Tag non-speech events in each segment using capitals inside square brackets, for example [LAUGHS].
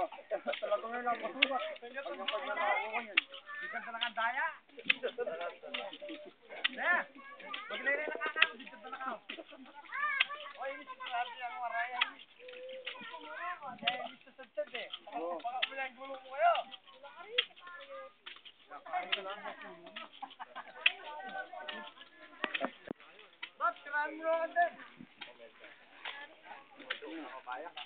Talagang yun ang masuwa. Pag napagnanawa ko yun. Bigan talaga ang daya. Daya! Pag nairin na kakak, bigan talaga ako. O, ini si Krabi ang waraya. Eh, gusto sa tiyad eh. Baka pala ang gulo mo kayo. Ba't, kailangan mo naman din. Kaya ka.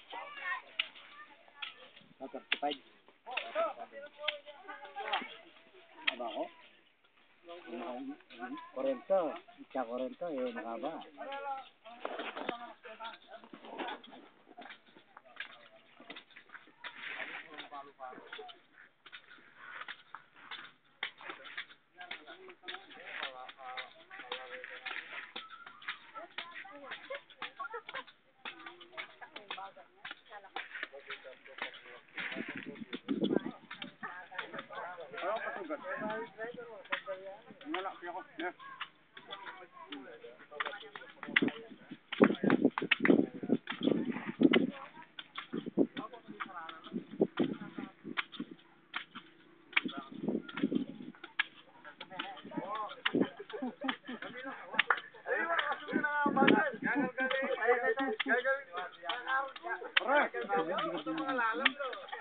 135. Aba ko? Korento. Isa korento. Eh, nakaba. Gagal gagal. Gagal. Pre. Hindi ko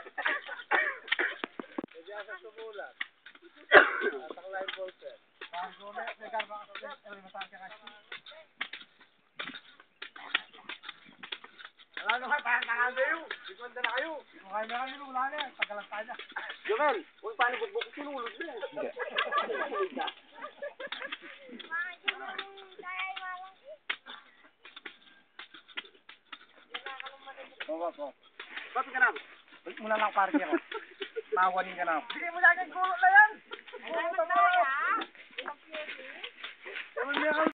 ano ka, parang tangal kayo. Ikwanda na kayo. Mukha na kayo, wala na. Tagalang tayo. Jomel, huwag paano bubok ko sinulog mo. Hindi. Bawa po. Bawa ka lang parke ako. Mawanin ka na. Oh. Sige [LAUGHS] mo na yung gulo na yan.